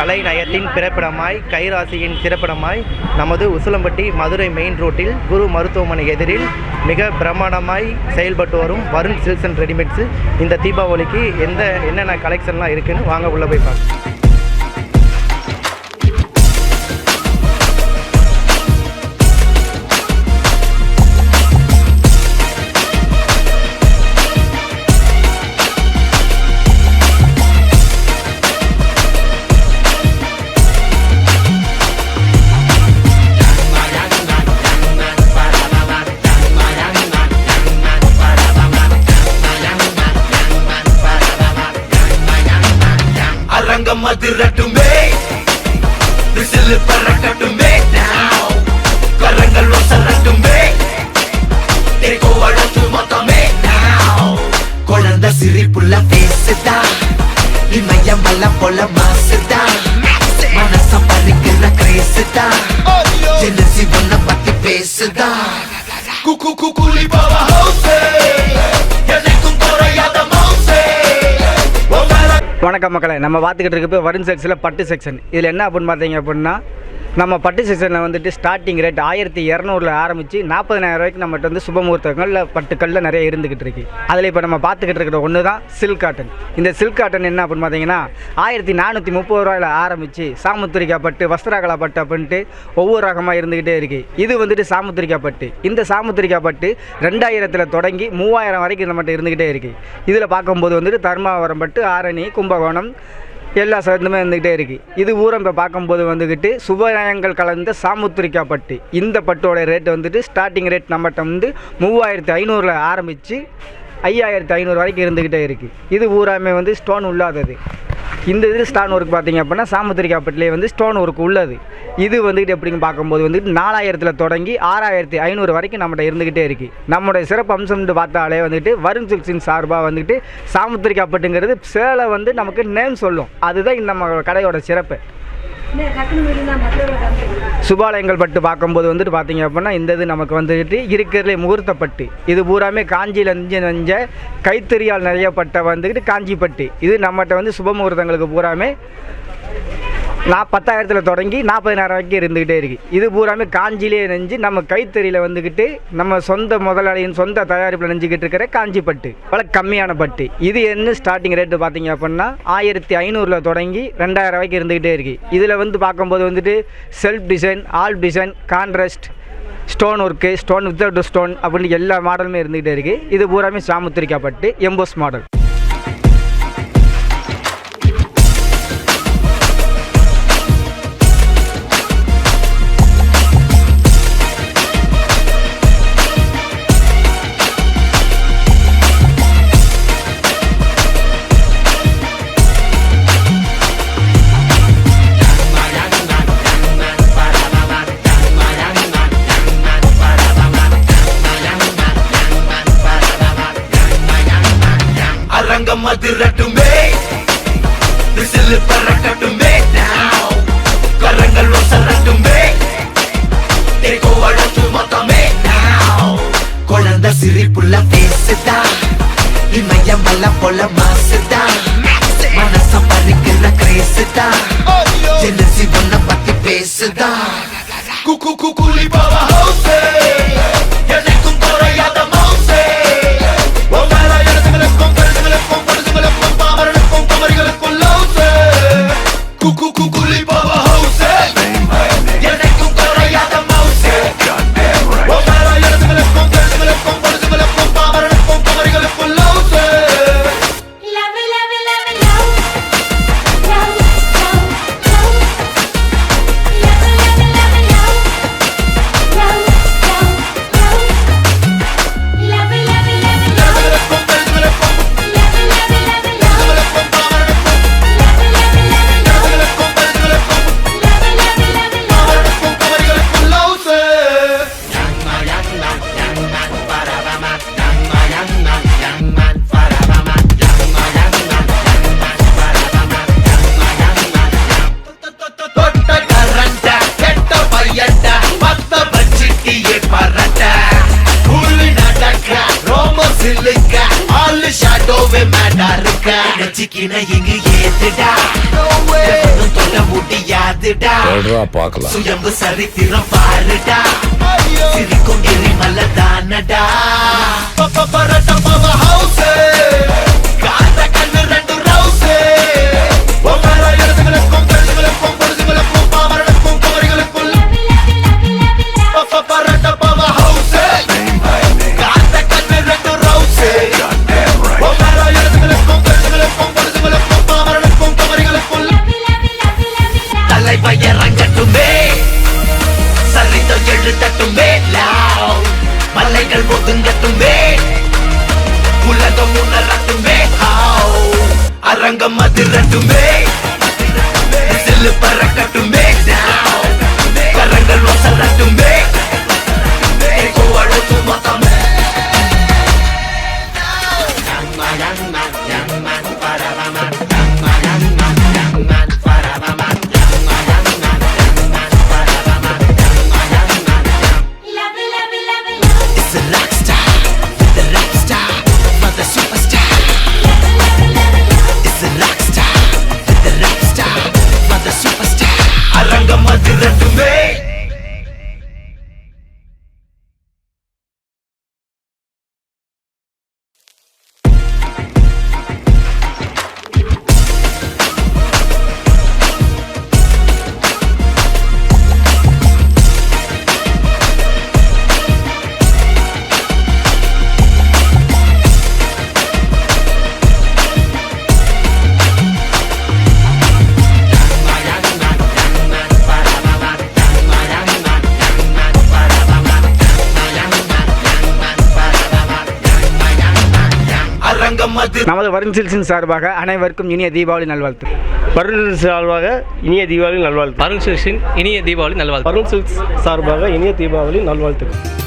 கலை நயத்தின் பிறப்பிடமாய் கைராசியின் சிறப்பிடமாய் நமது உசிலம்பட்டி மதுரை மெயின் ரோட்டில் குரு மருத்துவமனை எதிரில் மிக பிரமாண்டமாய் செயல்பட்டு வரும் வருண் சில்ஸ் அண்ட் ரெடிமேட்ஸு. இந்த தீபாவளிக்கு எந்த என்னென்ன கலெக்ஷன்லாம் இருக்குதுன்னு வாங்க உள்ளே போய் பார்க்கலாம். விசில் பறக்கட்டுமே கரங்கள் ஒசரட்டுமே அழகு மொத்தமே now. சிரிப்புள்ள பேசுதா இமயம் வல்ல போல மாசுதா வணக்கம் மக்களை. நம்ம பார்த்துக்கிட்டு இருக்க வருண் செக்ஸில் பட்டு செக்ஷன் இதில் என்ன அப்படின்னு பார்த்தீங்க அப்படின்னா நம்ம பட்டு சீசனில் வந்துட்டு ஸ்டார்டிங் ரேட் ஆயிரத்தி இரநூறுல ஆரம்பித்து நாற்பதனாயிரம் ரூபாய்க்கு நம்மகிட்ட வந்து சுபமுகூர்த்தங்களில் பட்டுக்களில் நிறைய இருந்துக்கிட்டு இருக்கு. அதில் இப்போ நம்ம பார்த்துக்கிட்டு இருக்கிற ஒன்று தான் சில்க் காட்டன் இந்த சில்க் காட்டன் என்ன அப்படின்னு பார்த்தீங்கன்னா ஆயிரத்தி நானூற்றி முப்பது ரூபாயில் ஆரம்பித்து சாமுத்திரிக்கா பட்டு வஸ்திராகலா பட்டு அப்படின்ட்டு ஒவ்வொரு ரகமாக இருந்துக்கிட்டே இருக்குது இது வந்துட்டு சாமுத்திரிக்கா பட்டு. இந்த சாமுத்திரிக்கா பட்டு ரெண்டாயிரத்தில் தொடங்கி மூவாயிரம் வரைக்கும் நம்மகிட்ட இருந்துக்கிட்டே இருக்குது இதில் பார்க்கும்போது வந்துட்டு தர்மாவரம் பட்டு ஆரணி கும்பகோணம் எல்லா சேர்ந்துமே வந்துக்கிட்டே இருக்குது இது ஊரம் இப்போ பார்க்கும்போது வந்துக்கிட்டு சுபநயங்கள் கலந்த சாமுத்திரிக்கா பட்டு. இந்த பட்டோட ரேட் வந்துட்டு ஸ்டார்டிங் ரேட் நம்மகிட்ட வந்து மூவாயிரத்து ஐநூறில் ஆரம்பித்து ஐயாயிரத்து ஐநூறு வரைக்கும் இருந்துக்கிட்டே இருக்குது இது ஊராமே வந்து ஸ்டோன் உள்ளாதது இந்த இது ஸ்டோன் ஒர்க் பார்த்தீங்க அப்படின்னா சாமுத்திரிக்கா வந்து ஸ்டோன் ஒர்க் உள்ளது. இது வந்துக்கிட்டு எப்படின்னு பார்க்கும்போது வந்துட்டு நாலாயிரத்தில் தொடங்கி ஆறாயிரத்தி ஐநூறு வரைக்கும் நம்மகிட்ட இருந்துக்கிட்டே இருக்குது நம்மளுடைய சிறப்பு அம்சம்னு பார்த்தாலே வந்துட்டு வருண் சில்க்ஸின் சார்பாக வந்துட்டு சாமுத்திரிக்காப்பட்டுங்கிறது சேலை வந்து நமக்கு நேம் சொல்லும். அதுதான் இந்த நம்ம கடையோட சிறப்பு. சுபாலயங்கள் பட்டு பார்க்கும்போது வந்துட்டு பார்த்தீங்க அப்படின்னா இந்த இது நமக்கு வந்துட்டு இருக்கிறதுலே முகூர்த்தப்பட்டு. இது பூராமே காஞ்சியில் நெஞ்ச நெஞ்ச கைத்தறியால் நிறைய பட்டை வந்துக்கிட்டு காஞ்சிப்பட்டு. இது நம்மகிட்ட வந்து சுப முகூர்த்தங்களுக்கு பூராமே நான் பத்தாயிரத்தில் தொடங்கி நாற்பதினாயிரம் வரைக்கும் இருந்துக்கிட்டே இருக்குது இது பூராமே காஞ்சிலே நெஞ்சு நம்ம கைத்தறியில் வந்துக்கிட்டு நம்ம சொந்த முதலாளியின் சொந்த தயாரிப்பில் நெஞ்சுக்கிட்டு இருக்கிற காஞ்சி பட்டு பல கம்மியான பட்டு. இது என்ன ஸ்டார்டிங் ரேட்டு பார்த்தீங்க அப்படின்னா ஆயிரத்தி ஐநூறில் தொடங்கி ரெண்டாயிரம் வரைக்கும் இருந்துக்கிட்டே இருக்குது இதில் வந்து பார்க்கும்போது வந்துட்டு self design all design contrast stone work stone without stone அப்படின்னு எல்லா மாடலுமே இருந்துகிட்டே இருக்குது இது பூராமே சாமுத்திரிக்கப்பட்டு எம்போஸ் மாடல் அரங்கம் அதிரட்டுமே விசில் பறக்கட்டுமே கரங்கள் ஒசரட்டுமே தேக்கோ அழகு மொத்தமே. குழந்தை சிரிப்புள்ள பேசுதா இமயம் வல்ல போல மாசுதா மனச பறிக்கிற கிரேசுதா ஜெனசி ஒன்ன பத்தி பேசுதா. குக்கு குக்குலி பாவா குக்குலி இருக்க நெச்சிக்கின இங்கு ஏத்துடா. எவனும் தொட முடியாதுடா. சொல்றா பார்க்கலாம். சுயம்பு சரித்திரம் பாருடா. சிரிக்கும் எரிமலை தானடா. பரட்ட பவ ஹவுஸ் ஒதுங்கட்டுமே உலகம் உணரட்டுமே ஹாவ். அரங்கம் அதிரட்டுமே நமது வருண் சில்ஸின் சார்பாக அனைவருக்கும் இனிய தீபாவளி நல்வாழ்த்து வருண் சார்பாக இனிய தீபாவளி நல்வாழ்த்து அருண் சில்ஸின் இனிய தீபாவளி நல்வாழ்த்து வருண் சில்க்ஸ் சார்பாக இனிய தீபாவளி நல்வாழ்த்துக்கள்.